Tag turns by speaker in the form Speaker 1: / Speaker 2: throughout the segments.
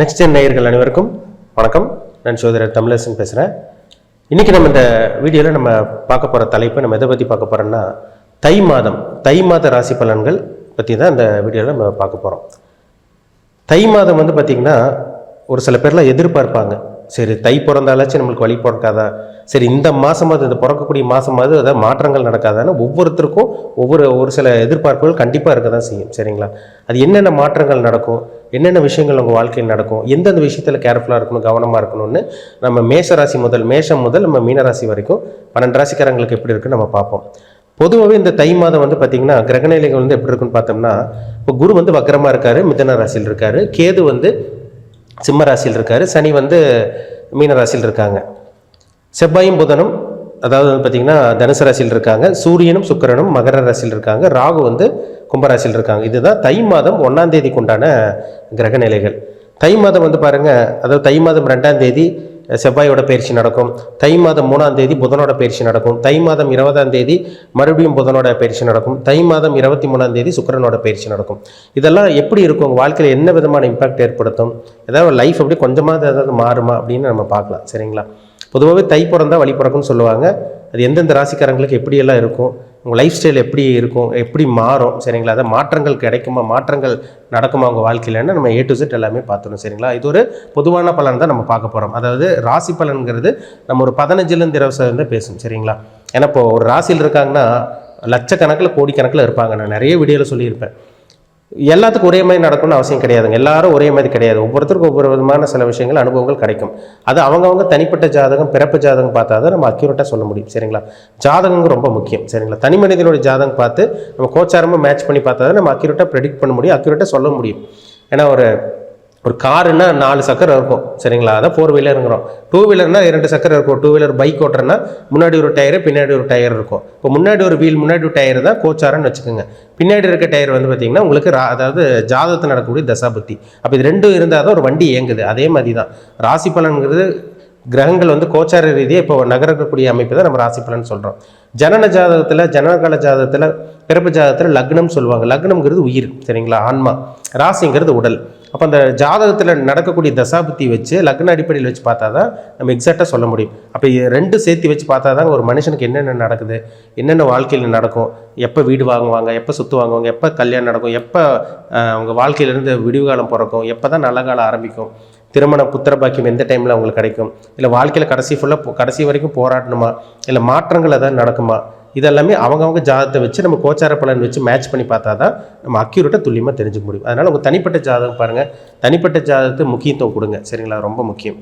Speaker 1: Next gen நேயர்கள் அனைவருக்கும் வணக்கம். நான் சோதரர் தமிழரசன் பேசுகிறேன் இன்றைக்கி நம்ம இந்த வீடியோவில் நம்ம பார்க்க போகிற தலைப்பு நம்ம எதை பற்றி பார்க்க போகிறோம்னா தை மாதம் தை மாத ராசி பலன்கள் பற்றி தான் இந்த வீடியோவில் நம்ம பார்க்க போகிறோம் தை மாதம் வந்து பார்த்திங்கன்னா ஒரு சில பேர்லாம் எதிர்பார்ப்பாங்க. சரி தை பிறந்தாலாச்சும் நம்மளுக்கு வழி பிறக்காதா? சரி இந்த மாதமாவது இந்த பிறக்கக்கூடிய மாதமாவது அதாவது மாற்றங்கள் நடக்காதான்னு ஒவ்வொருத்தருக்கும் ஒவ்வொரு ஒரு சில எதிர்பார்ப்புகள் கண்டிப்பாக இருக்க தான் செய்யும் சரிங்களா? அது என்னென்ன மாற்றங்கள் நடக்கும்? என்னென்ன விஷயங்கள் உங்கள் வாழ்க்கையில் நடக்கும்? எந்தெந்த விஷயத்தில் கேர்ஃபுல்லாக இருக்கணும் கவனமாக இருக்கணும்னு நம்ம மேஷ ராசி முதல் மேஷம் முதல் நம்ம மீனராசி வரைக்கும் பன்னெண்டு ராசிக்காரங்களுக்கு எப்படி இருக்குன்னு நம்ம பார்ப்போம். பொதுவாகவே இந்த தை மாதம் வந்து பார்த்திங்கன்னா கிரகநிலைகள் வந்து எப்படி இருக்குன்னு பார்த்தோம்னா இப்போ குரு வந்து வக்கரமாக இருக்காரு மிதன ராசியில் இருக்காரு. கேது வந்து சிம்ம ராசியில் இருக்கார். சனி வந்து மீன ராசியில் இருக்காங்க. செவ்வாயும் புதனும் அதாவது வந்து பார்த்திங்கன்னா தனுசு ராசியில் இருக்காங்க. சூரியனும் சுக்கிரனும் மகர ராசியில் இருக்காங்க. ராகு வந்து கும்பராசியில் இருக்காங்க. இதுதான் தை மாதம் ஒன்றாம் தேதிக்குண்டான கிரக நிலைகள் தை மாதம் வந்து பாருங்கள் அதாவது தை மாதம் ரெண்டாம் தேதி செவ்வாயோட பயிற்சி நடக்கும். தை மாதம் மூணாம் தேதி புதனோட பயிற்சி நடக்கும். தை மாதம் இருபதாம் தேதி மறுபடியும் புதனோட பயிற்சி நடக்கும். தை மாதம் இருபத்தி மூணாம் தேதி சுக்கரனோட பயிற்சி நடக்கும். இதெல்லாம் எப்படி இருக்கும்? உங்கள் வாழ்க்கையில் என்ன விதமான இம்பாக்ட் ஏற்படுத்தும்? ஏதாவது லைஃப் அப்படி கொஞ்சமாக ஏதாவது மாறுமா அப்படின்னு நம்ம பார்க்கலாம். சரிங்களா? பொதுவாகவே தை பிறந்தால் வழி பிறக்கும்னு சொல்லுவாங்க. அது எந்தெந்த ராசிக்காரங்களுக்கு எப்படியெல்லாம் இருக்கும் உங்கள் லைஃப் ஸ்டைல் எப்படி இருக்கும் எப்படி மாறும் சரிங்களா? அதை மாற்றங்கள் கிடைக்குமா மாற்றங்கள் நடக்குமா உங்கள் வாழ்க்கையிலன்னு நம்ம ஏ டு செட் எல்லாமே பார்த்துணும் சரிங்களா? இது ஒரு பொதுவான பலன் தான் நம்ம பார்க்க போகிறோம் அதாவது ராசி பலன்கிறது நம்ம ஒரு பதினஞ்சுலேருந்து இருபது சதவீதம் பேசும் சரிங்களா? ஏன்னா இப்போ ஒரு ராசியில் இருக்காங்கன்னா லட்சக்கணக்கில் கோடிக்கணக்கில் இருப்பாங்க. நான் நிறைய வீடியோவில் சொல்லியிருப்பேன். எல்லாத்துக்கும் ஒரே மாதிரி நடக்கணும்னு அவசியம் கிடையாதுங்க. எல்லாரும் ஒரே மாதிரி கிடையாது. ஒவ்வொருத்தருக்கும் ஒவ்வொரு விதமான சில விஷயங்கள் அனுபவங்கள் கிடைக்கும். அது அவங்கவுங்க தனிப்பட்ட ஜாதகம் பிறப்பு ஜாதகம் பார்த்தா தான் நம்ம அக்யூரேட்டாக சொல்ல முடியும். சரிங்களா? ஜாதகம் ரொம்ப முக்கியம். சரிங்களா? தனி மனிதனுடைய ஜாதகம் பார்த்து நம்ம கோச்சாரமாக மேட்ச் பண்ணி பார்த்தா தான் நம்ம அக்யூரேட்டாக ப்ரெடிக்ட் பண்ண முடியும் அக்யூரேட்டாக சொல்ல முடியும். ஏன்னா ஒரு ஒரு காருன்னா நாலு சக்கரம் இருக்கும் சரிங்களா? அதான் ஃபோர் வீலருங்கிறோம் டூ வீலர்னா இரண்டு சக்கரம் இருக்கும். டூ வீலர் பைக் ஓட்டுறேன்னா முன்னாடி ஒரு டயரு பின்னாடி ஒரு டயர் இருக்கும். இப்போ முன்னாடி ஒரு வீல் முன்னாடி ஒரு டயர் தான் கோச்சாரன்னு வச்சுக்கோங்க. பின்னாடி இருக்க டயர் வந்து பார்த்திங்கன்னா உங்களுக்கு ரா அதாவது ஜாதகத்தில் நடக்கக்கூடிய தசாபுத்தி. அப்போ இது ரெண்டும் இருந்தால் தான் ஒரு வண்டி இயங்குது. அதே மாதிரி தான் ராசி பலன்கிறது கிரகங்கள் வந்து கோச்சார ரீதியாக இப்போ நகரக்கூடிய அமைப்பு தான் நம்ம ராசி பலன் சொல்கிறோம் ஜனன ஜாதகத்தில் ஜனகால ஜாதகத்தில் பிறப்பு ஜாதகத்தில் லக்னம் சொல்லுவாங்க. லக்னம்ங்கிறது உயிர் சரிங்களா? ஆன்மா. ராசிங்கிறது உடல். அப்போ அந்த ஜாதகத்தில் நடக்கக்கூடிய தசாபுத்தி வச்சு லக்ன அடிப்படையில் வச்சு பார்த்தா தான் நம்ம எக்ஸாக்டாக சொல்ல முடியும். அப்போ இது ரெண்டு சேர்த்து வச்சு பார்த்தா தான் ஒரு மனுஷனுக்கு என்னென்ன நடக்குது என்னென்ன வாழ்க்கையில் நடக்கும் எப்போ வீடு வாங்குவாங்க எப்போ சொத்து வாங்குவாங்க எப்போ கல்யாணம் நடக்கும் எப்போ அவங்க வாழ்க்கையிலேருந்து விடிவு காலம் பிறக்கும் எப்போ தான் நல்ல காலம் ஆரம்பிக்கும். திருமணம் புத்திர பாக்கியம் எந்த டைமில் அவங்களுக்கு கிடைக்கும்? இல்லை வாழ்க்கையில் கடைசி ஃபுல்லாக கடைசி வரைக்கும் போராடணுமா? இல்லை மாற்றங்கள் எதாவது நடக்குமா? இதெல்லாமே அவங்கவுங்க ஜாதகத்தை வச்சு நம்ம கோச்சார பலன் வச்சு மேட்ச் பண்ணி பார்த்தா தான் நம்ம அக்யூரேட்டாக துல்லியமாக தெரிஞ்சுக்க முடியும். அதனால் உங்கள் தனிப்பட்ட ஜாதகம் பாருங்கள் தனிப்பட்ட ஜாதகத்துக்கு முக்கியத்துவம் கொடுங்க. சரிங்களா? ரொம்ப முக்கியம்.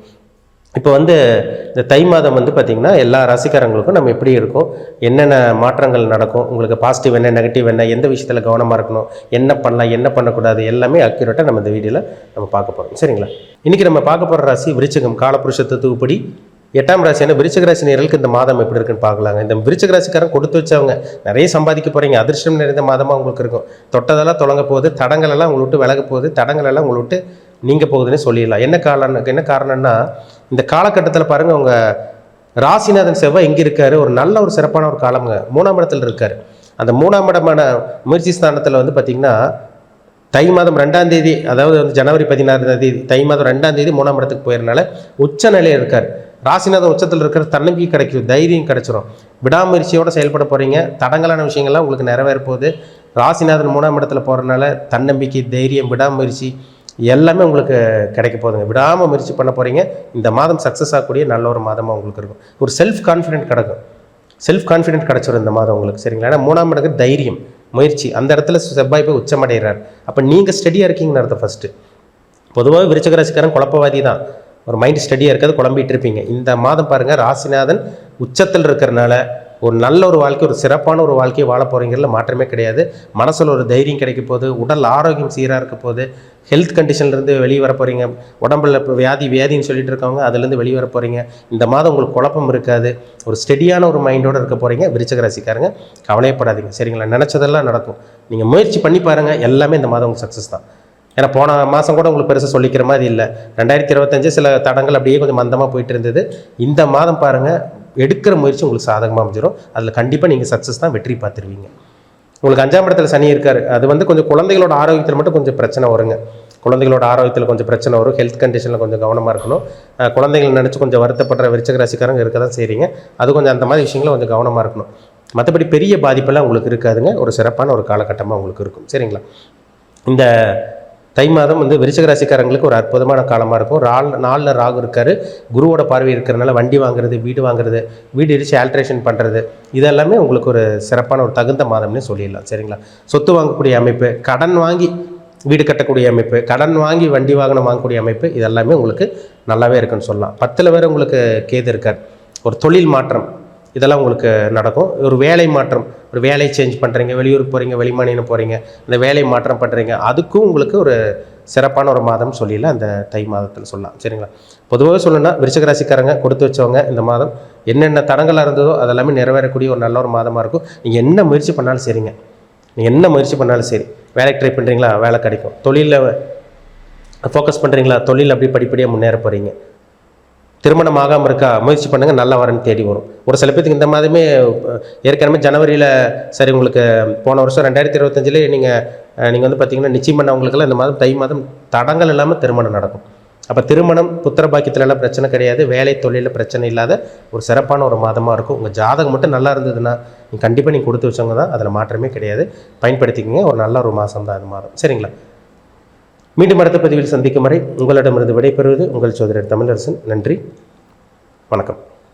Speaker 1: இப்போ வந்து இந்த தை மாதம் வந்து பார்த்திங்கன்னா எல்லா ராசிக்காரங்களுக்கும் நம்ம எப்படி இருக்கும்? என்னென்ன மாற்றங்கள் நடக்கும்? உங்களுக்கு பாசிட்டிவ் என்ன நெகட்டிவ் என்ன எந்த விஷயத்தில் கவனமாக இருக்கணும்? என்ன பண்ணலாம் என்ன பண்ணக்கூடாது? எல்லாமே அக்யூரேட்டாக நம்ம இந்த வீடியோவில் நம்ம பார்க்க போகிறோம் சரிங்களா? இன்றைக்கி நம்ம பார்க்க போகிற ராசி விருச்சகம் காலபுருஷ தத்துவப்படி எட்டாம் ராசியான விருச்சக ராசி நேர்களுக்கு இந்த மாதம் எப்படி இருக்குன்னு பார்க்கலாங்க. இந்த விருச்சக ராசிக்காரன் கொடுத்து வச்சவங்க நிறைய சம்பாதிக்க போகிறீங்க அதிர்ஷ்டம் நிறைந்த மாதமாக உங்களுக்கு இருக்கும். தொட்டதெல்லாம் தொடங்க போகுது. தடங்கள் எல்லாம் உங்களை விட்டு விலக போகுது. தடங்கள் எல்லாம் உங்களை விட்டு நீங்கள் போகுதுன்னு சொல்லிடலாம். என்ன காரணம் என்ன காரணம்னா இந்த காலகட்டத்தில் பாருங்கள் உங்கள் ராசிநாதன் செவ்வாய் எங்கே இருக்காரு? ஒரு நல்ல ஒரு சிறப்பான ஒரு காலம்ங்க மூணாம் இடத்துல இருக்கார். அந்த மூணாம் இடமான முயற்சி ஸ்தானத்தில் வந்து பார்த்திங்கன்னா தை மாதம் ரெண்டாம் தேதி அதாவது வந்து ஜனவரி பதினாறாம் தேதி தை மாதம் ரெண்டாம் தேதி மூணாம் இடத்துக்கு போயிருந்தனால உச்ச நிலையில் இருக்கார். ராசிநாதன் உச்சத்தில் இருக்கிற தன்னம்பிக்கை கிடைக்கும் தைரியம் கிடைச்சிரும். விடாமுயற்சியோடு செயல்பட போகிறீங்க தடங்கலான விஷயங்கள்லாம் உங்களுக்கு நிறைவேற போகுது. ராசிநாதன் மூணாம் இடத்துல போகிறனால தன்னம்பிக்கை தைரியம் விடாமுயற்சி எல்லாமே உங்களுக்கு கிடைக்க போகுதுங்க. விடாமல் முயற்சி பண்ண போகிறீங்க இந்த மாதம் சக்ஸஸ் ஆகக்கூடிய நல்ல ஒரு மாதமாக உங்களுக்கு இருக்கும். ஒரு செல்ஃப் கான்ஃபிடென்ட் கிடைக்கும் செல்ஃப் கான்ஃபிடென்ட் கிடச்சிரும் இந்த மாதம் உங்களுக்கு சரிங்களா? ஏன்னா மூணாம் இடத்துக்கு தைரியம் முயற்சி. அந்த இடத்துல செவ்வாய் போய் உச்சமடைகிறார். அப்போ நீங்கள் ஸ்டடியாக இருக்கீங்கன்னு அர்த்தம் ஃபஸ்ட்டு பொதுவாக விருச்சகராசிக்காரன் குழப்பவாதி தான் ஒரு மைண்ட் ஸ்டடியாக இருக்கிறது குழம்பிட்டு இருப்பீங்க. இந்த மாதம் பாருங்கள் ராசிநாதன் உச்சத்தில் இருக்கிறனால ஒரு நல்ல ஒரு வாழ்க்கை ஒரு சிறப்பான ஒரு வாழ்க்கையை வாழ போகிறீங்கிறதுல மாற்றமே கிடையாது. மனசில் ஒரு தைரியம் கிடைக்க போகுது. உடல் ஆரோக்கியம் சீராக இருக்க போகுது. ஹெல்த் கண்டிஷன்லேருந்து வெளியே வர போகிறீங்க உடம்புல இப்போ வியாதி வியாதின்னு சொல்லிட்டு இருக்கவங்க அதுலேருந்து வெளியே வர போகிறீங்க இந்த மாதம் உங்களுக்கு குழப்பம் இருக்காது. ஒரு ஸ்டெடியான ஒரு மைண்டோடு இருக்க போகிறீங்க விருச்சக ராசிக்காரங்க கவலையப்படாதீங்க. சரிங்களா? நினச்சதெல்லாம் நடக்கும். நீங்கள் முயற்சி பண்ணி பாருங்கள் எல்லாமே இந்த மாதம் உங்களுக்கு சக்ஸஸ் தான். ஏன்னா போன மாதம் கூட உங்களுக்கு பெருசாக சொல்லிக்கிற மாதிரி இல்லை. ரெண்டாயிரத்தி இருபத்தஞ்சு சில தடங்கள் அப்படியே கொஞ்சம் மந்தமாக போயிட்டு இருந்தது. இந்த மாதம் பாருங்கள் எடுக்கிற முயற்சி உங்களுக்கு சாதகமாக அமைஞ்சிடும் அதில் கண்டிப்பாக நீங்கள் சக்ஸஸ் தான் வெற்றி பார்த்துருவீங்க. உங்களுக்கு அஞ்சாம் இடத்துல சனி இருக்கார். அது வந்து கொஞ்சம் குழந்தைகளோட ஆரோக்கியத்தில் மட்டும் கொஞ்சம் பிரச்சனை வருங்க. குழந்தைகளோட ஆரோக்கியத்தில் கொஞ்சம் பிரச்சனை வரும். ஹெல்த் கண்டிஷனில் கொஞ்சம் கவனமாக இருக்கணும். குழந்தைகள் நினச்சி கொஞ்சம் வருத்தப்படுற விருச்சக ராசிக்காரங்க இருக்க தான் செய்கிறீங்க அது கொஞ்சம் அந்த மாதிரி விஷயங்களும் கொஞ்சம் கவனமாக இருக்கணும். மற்றபடி பெரிய பாதிப்பெல்லாம் உங்களுக்கு இருக்காதுங்க. ஒரு சிறப்பான ஒரு காலகட்டமாக உங்களுக்கு இருக்கும். சரிங்களா? இந்த தை மாதம் வந்து விருச்சிக ராசிக்காரங்களுக்கு ஒரு அற்புதமான காலமாக இருக்கும். ரால் நாலில் ராகு இருக்காரு. குருவோட பார்வை இருக்கிறனால வண்டி வாங்குறது வீடு வாங்குறது வீடு இடிச்சு ஆல்ட்ரேஷன் பண்ணுறது இதெல்லாமே உங்களுக்கு ஒரு சிறப்பான ஒரு தகுந்த மாதம்னே சொல்லிடலாம். சரிங்களா? சொத்து வாங்கக்கூடிய அமைப்பு கடன் வாங்கி வீடு கட்டக்கூடிய அமைப்பு கடன் வாங்கி வண்டி வாகனம் வாங்கக்கூடிய அமைப்பு இதெல்லாமே உங்களுக்கு நல்லாவே இருக்குன்னு சொல்லலாம். பத்தில் வேறு உங்களுக்கு கேது இருக்கார். ஒரு தொழில் மாற்றம். இதெல்லாம் உங்களுக்கு நடக்கும். ஒரு வேலை மாற்றம் ஒரு வேலை சேஞ்ச் பண்ணுறீங்க வெளியூருக்கு போகிறீங்க வெளிமாநிலம் போகிறீங்க இந்த வேலை மாற்றம் பண்ணுறீங்க அதுக்கும் உங்களுக்கு ஒரு சிறப்பான ஒரு மாதம் சொல்லிடலாம் அந்த தை மாதத்தில் சொல்லலாம். சரிங்களா? பொதுவாக சொல்லணும்னா விருச்சகராசிக்காரங்க கொடுத்து வச்சவங்க இந்த மாதம் என்னென்ன தடங்களாக இருந்ததோ அதெல்லாமே நிறைவேறக்கூடிய ஒரு நல்ல ஒரு மாதமாக இருக்கும். நீங்கள் என்ன முயற்சி பண்ணாலும் சரிங்க. நீங்கள் என்ன முயற்சி பண்ணாலும் சரி. வேலைக்கு ட்ரை பண்ணுறீங்களா வேலை கிடைக்கும். தொழிலில் ஃபோக்கஸ் பண்ணுறீங்களா தொழில் அப்படி படிப்படியாக முன்னேற போகிறீங்க திருமணம் ஆகாமல் இருக்கா முயற்சி பண்ணுங்கள் நல்ல வரன்னு தேடி வரும். ஒரு சில பேத்துக்கு இந்த மாதமே ஏற்கனவே ஜனவரியில் சரி உங்களுக்கு போன வருஷம் ரெண்டாயிரத்தி இருபத்தஞ்சிலே நீங்கள் நீங்கள் வந்து பார்த்தீங்கன்னா நிச்சயம் பண்ணவங்களுக்கெல்லாம் இந்த மாதம் தை மாதம் தடங்கள் இல்லாமல் திருமணம் நடக்கும். அப்போ திருமணம் புத்திர பாக்கியத்துலலாம் பிரச்சனை கிடையாது. வேலை தொழிலில் பிரச்சனை இல்லாத ஒரு சிறப்பான ஒரு மாதமாக இருக்கும். உங்கள் ஜாதகம் மட்டும் நல்லா இருந்ததுன்னா நீங்கள் கண்டிப்பாக நீங்கள் கொடுத்து வச்சவங்க தான். அதில் மாற்றமே கிடையாது. பயன்படுத்திக்கங்க. ஒரு நல்ல ஒரு மாதம் தான் அது மாதம். சரிங்களா? மீண்டும் அடுத்த பதிவில் சந்திக்கும் வரை உங்களிடமிருந்து விடைபெறுவது உங்கள் சோதரர் தமிழரசன். நன்றி. வணக்கம்.